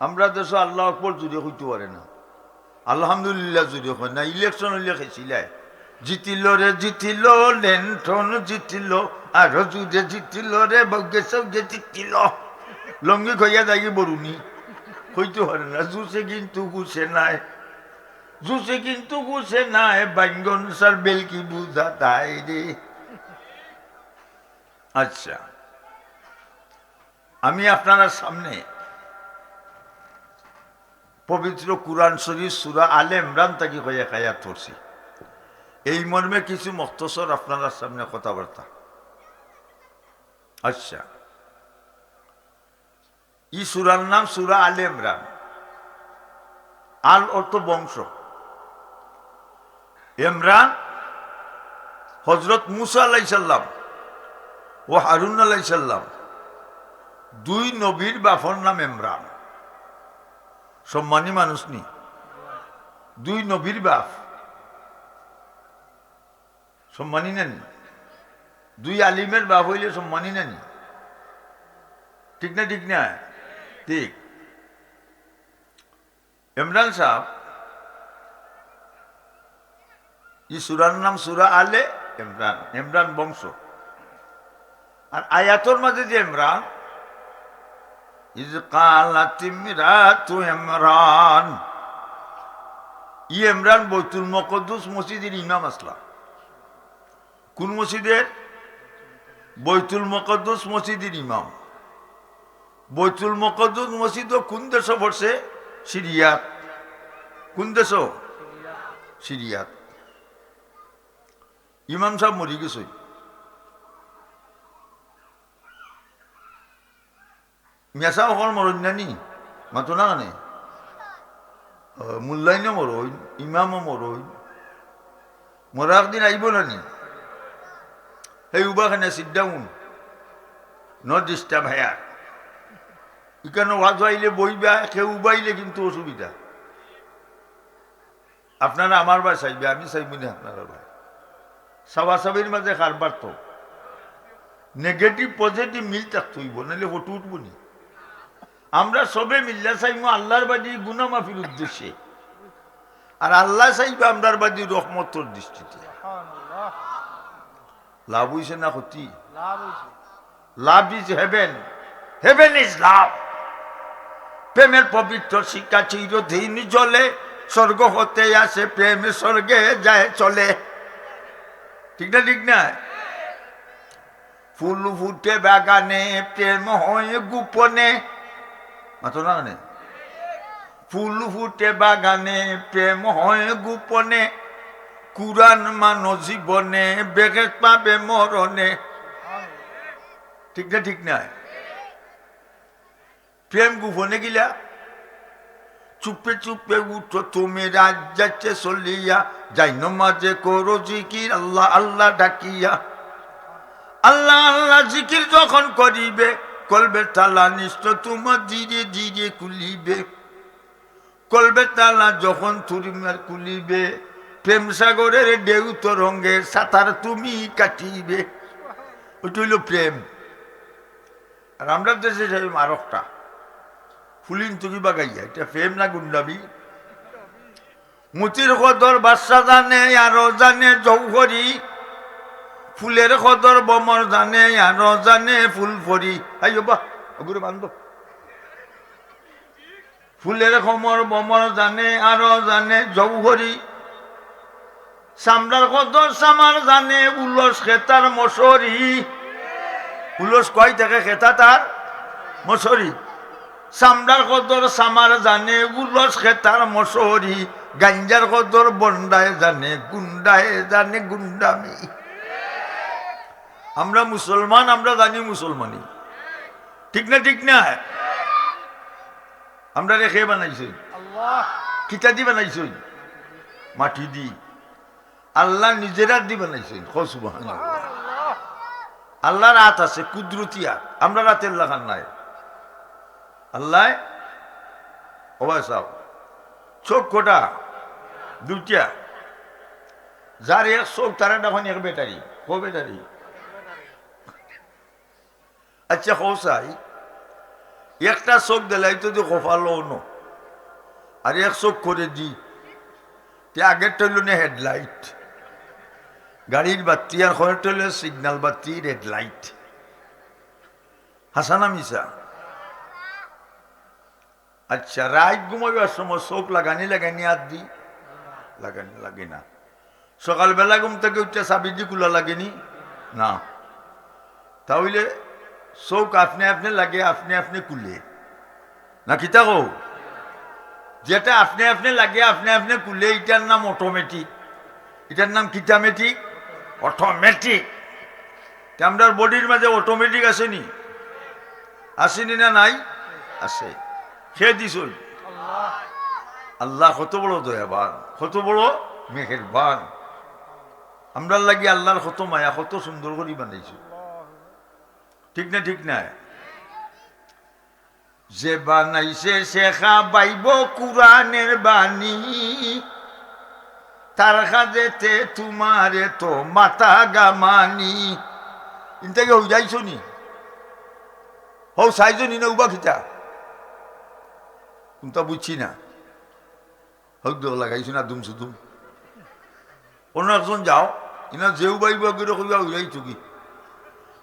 আমরা দেশ আল্লাহ আকবর জুড়ে হইতে পারে না। আলহামদুলিল্লাহ জুড়ে হয় না ইলেকশন হইলে খেয়েছিলে জিতিল রে জিতিল লেন্টন জিতিল, আর জুড়ে জিতিল রে বগে সৌগে জিতিল। লঙ্গি খইয়া যাই বরুনি হইতে পারে না, জুসে কিন্তু গুছে নাই। জুসে কিন্তু গুছে নাই, বাইঙ্গন সার বেলকি বুঝা তাই রে। আচ্ছা আমি আপনারা সামনে পবিত্র কুরআন শরীফ, সুরা আলে ইমরান তাকে কয়ে খায়া ধরছি এই মর্মে কিছু মক্তসর আপনারা সামনে কথাবার্তা। আচ্ছা। ই সুরার নাম সুরা আলে ইমরান। আল অর্থ বংশ। ইমরান হজরত মুসা আলাইসাল্লাম ও হারুন আলাইসাল্লাম দুই নবীর বাফর নাম ইমরান। সম্মানী মানুষ নি। দুই নবীর বাপ। সম্মানী নেন দুই আলিমের বাপ হইলে সম্মানী নেন ঠিক না ঠিক না? ঠিক। ইমরান সাহেব ই সুরার নাম সুরা আলে ইমরান। ইমরান বংশ। আর আয়াতর মাঝে যে ইমরান কালাত ইমরাতু ইমরান ই ইমরান বৈতুল মকদ্দুস মসজিদের ইমাম আসলা কোন মসজিদের? বৈতুল মকদ্দুস মসজিদের ইমাম। বৈতুল মকদ্দুস মসজিদ কোন দেশ পড়ছে? সিরিয়াত কোন দেশ? সিরিয়াত ইমাম সাহেব মরি গেছে। মেসা অকল মরণ্যানি মাতো না কানে মূল্যায়নও মরইন ইমামও মরইন মরা একদিন আইব নানি সেই উবাখানে sit down not disturb here ইখানে ওয়াজ আইলে বইবা, কেউ উবাইলে কিন্তু অসুবিধা। আপনারা আমার ভাই চাইবে, আমি চাইব না আপনারা ভাই সাবা সাবির মাঝে কারবার তো নেগেটিভ পজিটিভ মিল থাকতে হইব, নাহলে ফটো উঠবো নি? আমরা সবে মিল্লা চাইব আল্লাহর বাদী গুনামাফির উদ্দেশ্যে। আর আল্লাহ চাইবে আমরার বাদী রহমতর দৃষ্টিতে। লাভ হইছে না ক্ষতি? Love is heaven. Heaven is love. প্রেমের পবিত্র শিক্ষা চিরদিন জলে স্বর্গ হতে আসে প্রেম স্বর্গে যায় চলে। ঠিক না ঠিক না? ফুল ফুটে বাগানে প্রেম হয় গোপনে মাতো না মানে ফুল ফুটে বাগানে, প্রেম হয় গোপনে কুরান মানো জীবনে বেগে পাবে মরণে। ঠিক না ঠিক না? প্রেম গোপনে গিলা? চুপে চুপে উঠো তুমি রাজ যাচ্ছে চলিয়া যাই মাঝে করো জিকির, আল্লাহ আল্লাহ ডাকিয়া। আল্লাহ আল্লাহ জিকির যখন করিবে কলবে তালা নিশ্চয় তোমার ধীরে ধীরে কুলিবে কলবে তালা যখন তুরিমার কুলিবে প্রেম সাগরের ঢেউ তরঙ্গে সাঁতার তুমি কাটিবে। ওইটা হইল প্রেম। আর আমরা দেশে যাই মারকটা, ফুলিন তুকি বাগাইয়া, এটা প্রেম না গুন্ডাবি মুতির কদর বাচ্চা জানে, আরও জানে, জৌহরি ফুলের কদর বমর জানে, আরও জানে, ফুল ফরি আইও বা ওগুলো বান্ধব ফুলের খমর বমর জানে, আরও জানে, জৌহরি। সামরার কদর সামার জানে, উলস খেতার মশরি। উলস কয় থাকে খেতা তার? মশরি। সামরার কদর সামার জানে, উলস খেতার মশরি। গাঞ্জার কদর বন্ডায় জানে, গুন্ডায় জানে, গুন্ডামি। আমরা মুসলমান আমরা জানি মুসলমানি। ঠিক না ঠিক না? আমরা রেখে বানাইছি। কিতা দি বানাইছি? মাটি দি। আল্লাহ নিজেরা দি বানাইছে। খসুবাহ আল্লাহর হাত আছে কুদরতি হাত। আমরা রাতের লাগান নাই। আল্লাহ অবাই সাহ চোখ কোটা? দুইটা। যার এক চোখ তারা তখন এক বেটারি কো বেটারি আচ্ছা কৌসাই, একটা চোখ দিলাই তো যে কপালো ন। আর এক চোখ করে দি। তে আগের টইল নে হেডলাইট। গাড়ির বাতি আর খয়ের টইল সিগন্যাল বাতি রেড লাইট হাসানা মিশা আচ্ছা রাত ঘুমাইবার সময় চোখ লাগানি লাগানি আর দি। লাগানি, লাগে না। সকালবেলা ঘুম থেকে উঠে চাবি দি লাগেনি? না। তাহলে চোখ আপনি আপনি লাগে, আপনি আপনি কুলে। না কিতা কো যেটা আপনি আপনি লাগে, আপনি আপনি কুলে, এটার নাম অটোমেটিক এটার নাম কিতামেটিক অটোমেটিক আমরা বডির মাঝে অটোমেটিক আসেনি আসেনি না নাই? আছে। সে দিস আল্লাহ, কত বড় দয়াবান, কত বড় মেহেরবান। আমরা লাগি আল্লাহর কত মায়া, কত সুন্দর করে বানাইছে। ঠিক না ঠিক না? যে বানাইছে শেখা বাইব কুরানের বাণী, তার কাজেতে তোমারে তো মাতা গামানি। ইনটাকে হই যাইছ নি? হও সাইজ নি না উবা খিতা কোনটা বুঝছি না। হোক দেও লাগাইছো না, দুম সুদুম অন্য একজন যাও। ইনা যেও বাইব করে কইবা হই যাইছ কি?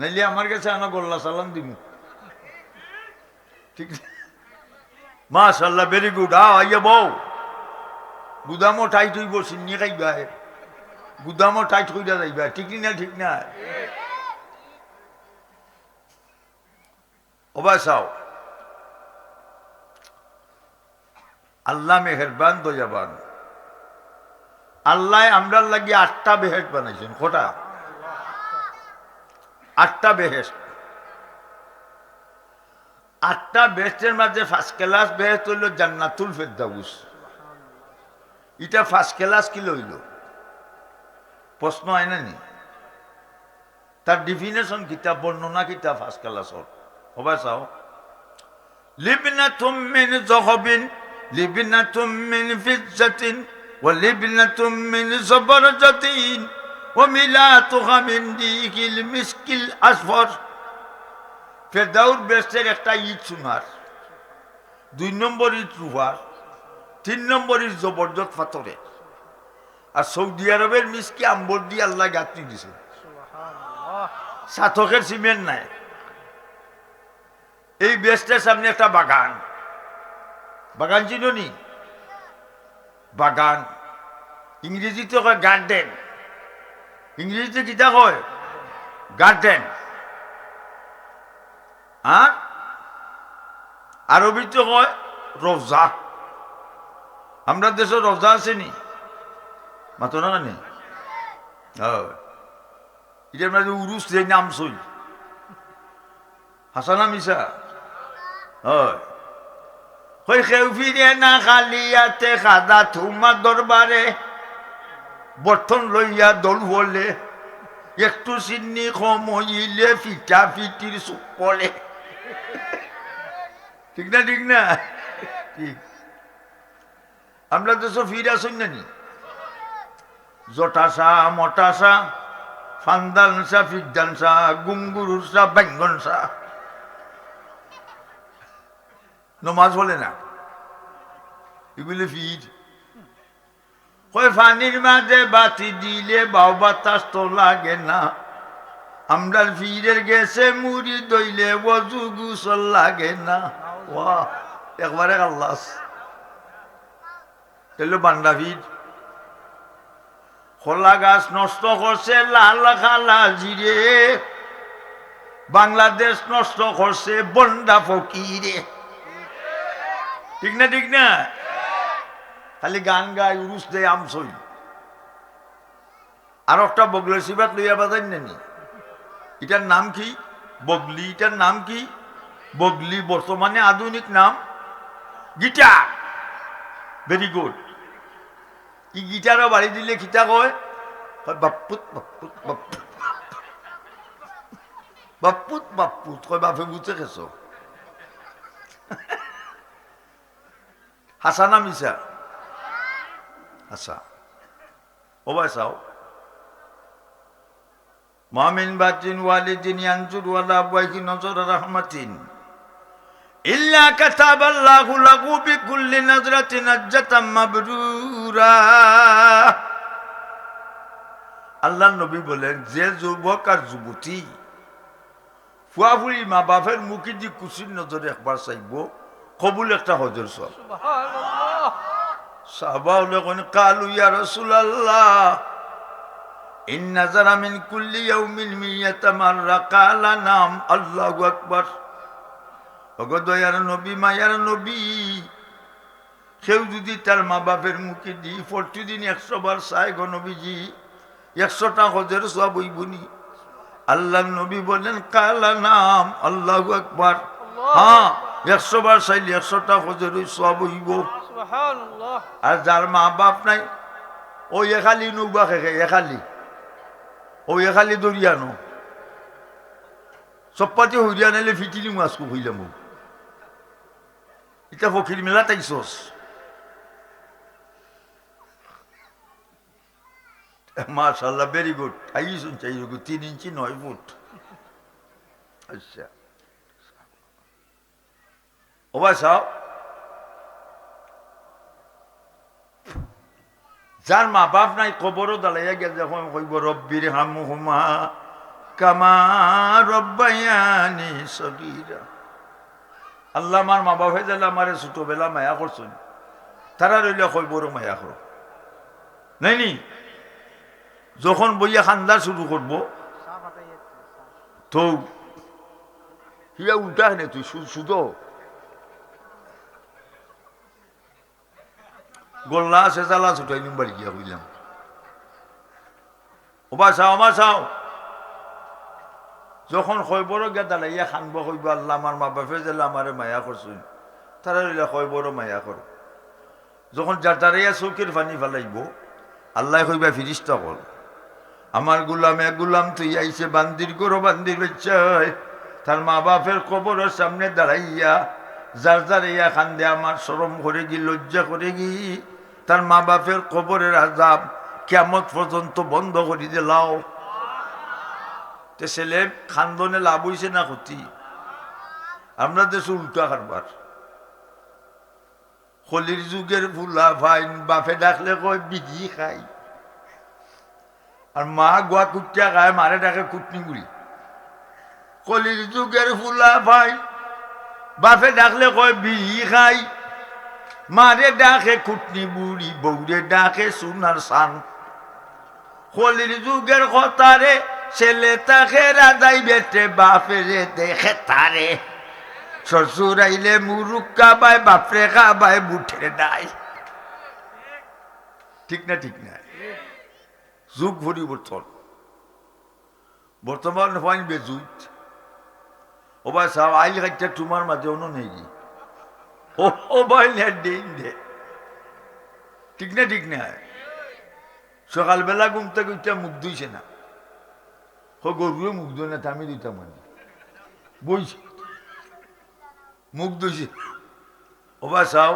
নাইলে আমার কাছে আনা গোল্লা সালাম দিমু। ঠিক মাশাল্লাহ ভেরি গুড আও আইয়া বউ। গুদামও টাইট হইব চিনি খাইবা গুদামও টাইট কইরা যাইবা, ঠিক না ঠিক না? ওবা চাও আল্লাহ মেহেরবান, দয়াবান। আল্লাহ আমরার লাগি আটটা বেহেট বানাইছেন, কটা? আটটা বেহেস্ট আটটা বেহেস্টের মাঝে ফার্স্ট ক্লাস বেহেস্ট হইল জান্নাতুল ফেরদাউস। এটা ফার্স্ট ক্লাস কি লইল? প্রশ্ন হয় না নি? তার ডিফিনেশন কিতাব, বর্ণনা কিতাব ফার্স্ট ক্লাসর হবা চাও। লিবিনা তুমিন জহবিন লিবিনা তুমিন ফিজাতিন ও লিবিনা তুমিন জবরজাতিন। وملاتها من ديك المسك الأصفر ফেরদাউর বেস্টের একটা ইট সোনার দুই নম্বর ইট রুহার তিন নম্বর ইট জবরদস্ত পাথরে আর সৌদি আরবের মিসকি আম্বর দিয়ে আল্লাহ গাঁথনি দিছে সাথকের সিমেন্ট নাই এই বেস্টের সামনে একটা বাগান বাগান চিনি বাগান ইংরেজিতে কয় গার্ডেন ইংরেজিতে কিতা কয়? গার্ডেন। আর আরবিতে কয় রোজা। আমরা দেশে রোজা আসেনি মাতো না নি এটার মাঝে উরুস যে নাম সই হাসানা মিশা হয়। কই খেউ ফিরে না খালিয়াতে খাদা থুমা দরবারে। বর্তন লইয়া দল বলে একটু চিন্নি কমইলে ফিটা ফিটির সুপ পড়ে ঠিক না ঠিক না? ঠিক আমরা তো সব ফিরে আসুন না নি? জটাসা, মটাসা, ফান্দানসা ফিকদানসা গুঙ্গুরুসা বেঙ্গনসা নমাজ বলে না? এগুলো ফির। কয় ফানির মাঝে বাতি দিলে বাউ বাতাস তো লাগে না। আমরা ফিরের গেছে, মুড়ি দইলে বজু গুসল লাগে না। ওয়া, একবারে আল্লাহ। তাহলে বান্ডা ফির খোলা গাছ নষ্ট করছে, লাল খালা জিরে। বাংলাদেশ নষ্ট করছে বন্ডা ফকিরে। ঠিক না ঠিক না? খালি গান গায় উরুস দেয় আমসই আর একটা বগলের সিবাত লইয়া বাজাই নেনি? এটার নাম কি? বগলি এটার নাম কি? বগলি বর্তমানে আধুনিক নাম। গিটার ভেরি গুড ই গিটারও বাড়ি দিলে খিতা কয় বাপ্পুত বাপ্পুত বাপ্পুত বাপ্পুত বাপ্পুত কয়, বাপে বুঝে খেছ হাসানা মিশা হাসা ও চাও মামিন বাতিন ওয়ালিদিন, ইয়ানজুর, ওয়ালা আবওয়াইহি নজর রাহমাতিন। ইল্লা কাতাবাল্লাহু লাহু বিকুল্লি নাজরাতিন নাজ্জাতাম মাবরুরা। আল্লাহ নবী বলেন, যে যুবক আর যুবতী ফুয়াফুরি মা বাপের মুখে দি কুচির নজরে একবার চাইব, কবুল একটা হজর সব। সাহবা হলে কোন কালু ইয়া রাসূলুল্লাহ ইন নাজারা মিন কুল্লি ইয়াউমিন মিয়াতামাররা কালা নাম আল্লাহু আকবার। ওগো দয়ার নবী মায়ার নবী কেউ যদি তার মা বাপের মুখে দি প্রতিদিন একশো বার গো নবীজি একশোটা হজের সব হইবনি। আল্লাহ নবী বলেন কালা নাম আল্লাহু আকবার। হ্যাঁ একশো বার চাইলে একশোটা হজের সব হইব। আর যার মা বাপ নাই ও এখালি নৌবা খেখে এখালি ও এখালি দরিয়ানো চপ্পাতি হইয়া নাইলে ফিটিলি মাছকো হইলাম এটা ফকির মেলা তাইছস মাশাল্লাহ ভেরি গুড আইসুন চাই তিন ইঞ্চি নয় ফুট আচ্ছা ও ভাই সাহেব যার মা বাপ নাই, কবরও দাঁড়াইয়া গেছে। যখন কইব, রব্বির হামু হুমা কামা রব্বায়ানি সগীরা। আল্লাহ আমার মা বাপ হয়ে আমারে ছোটবেলা মায়া করছেন। তারা রইলে কইবরও মায়া কর। নাই নি? যখন বইয়া খান্দা শুরু করব তো হিয়া উল্টা নে তুই শুধু। গোল্লা আছে, জ্বালা ছুটাই নিম বাড়ি গিয়া বুঝলাম। ও বা চাও আমার চাও। যখন কইবর গিয়া দাঁড়াইয়া খানব কইব আল্লাহ আমার মা বাপে জেলা আমারে মায়া করছুন তারা রইলে কইবর মায়া কর যখন যার দাঁড়াইয়া চৌকির পানি ফেলাইব, আল্লাহ কইবা ফিরিস্তা কর আমার গুলামে গুলাম তুই আইসে বান্দির করো বান্দির বেচাই তার মা বাপের কবরের সামনে দাঁড়াইয়া যার যার ইয়া খান্দে আমার সরম করে গি, লজ্জা করে গি তার মা বাপের কবরের আজাব কেমত পর্যন্ত বন্ধ করে দিলাও। তে ছেলে খান্দনে লাভ হইছে না ক্ষতি? আমরা দেশে উল্টা কারবার। হলির যুগের ফুলা ভাইন বাপে ডাকলে কয়, বিধি খাই। আর মা গোয়া কুটিয়া খায় মারে ডাকে কুটনি গুড়ি। কলির যুগের ফুলা ভাই বাপে ডাকলে কয় বিহি খাই। মারে ডাকে কুটনি বুড়ি বৌরে ডাকে সোনার সান। কলির যুগের কথারে ছেলে তাকে রাজাই বেটে, বাপেরে দেখে তারে। শ্বশুর আইলে মুরুক কাবায়, বাপরে কাবায় বুঠে ডাই। ঠিক না ঠিক না? যুগ পরিবর্তন বর্তমান। ফাইন বেজুত ওবা সাহ আইল খাইটা তোমার মাঝে অন্য নেই। ভাই দেন দে ঠিক না ঠিক না সকালবেলা ঘুম থেকে উঠতে মুখ ধুইছে না। ও গরুয়ে মুখ ধুই না আমি দিতাম মানে মুখ ধুইছে। ওবা চাও,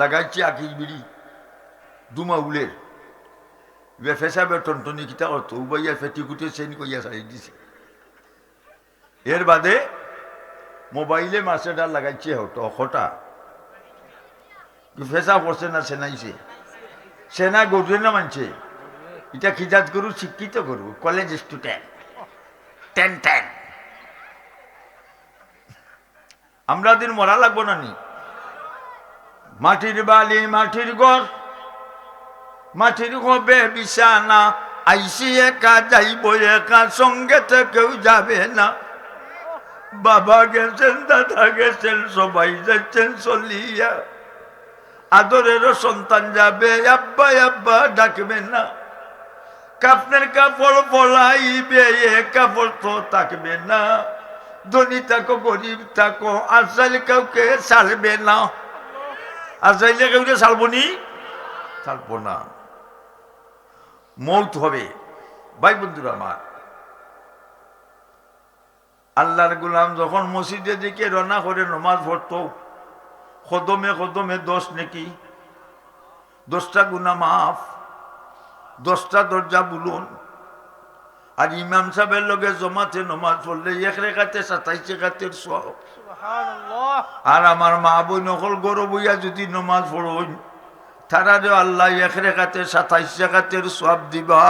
লাগাইছি আকিস বিড়ি, দুমা উলের ইবে ফেসাবে টনটনি কিতা করতো উবাইয়া ফেটি কুটে চেন কইয়া সারি দিছে। এর বাদে মোবাইলে মাছেটা লাগাইছে হতো অখটা ফেসা পড়ছে না সেনাইছে সেনা গরুয়ে না মানছে। এটা খিজাত গরু শিক্ষিত গরু কলেজ স্টুডেন্ট টেন টেন। আমরা দিন মরা লাগবো না নি? মাটির বালি মাটির ঘর মাটির হবে বিছানা আইসি একা যাইব একা, সঙ্গে তো কেউ যাবে না। বাবা গেছেন, দাদা গেছেন, সবাই যাচ্ছেন, চলিয়া। আদরেরও সন্তান যাবে, আব্বা আব্বা ডাকবে না। কাপনের কাপড় পলাইবে কাপড় তো থাকবে না। ধনী থাকো, গরিব থাকো আসাইল কাউকে ছাড়বে না। আসাইলে কাউকে ছাড়বো নি? ছাড়বো না। মৌত হবে। ভাই বন্ধুরা আমার আল্লাহর গুলাম যখন মসজিদে দিকে রনা করে নমাজ পড়ত খদমে খদমে দোষ নাকি? দশটা গুণা মাফ দশটা দরজা বুলুন। আর ইমাম সাহেবের লগে জমাতে নমাজ পড়লে এক রেখাতে সাতাইশ রেখাতের আর আমার মা বই নকল গরু বইয়া যদি নমাজ পড়ুন তারা আল্লাহ এক রেখাতে সাতাইশ রেখাতের সব দিবা।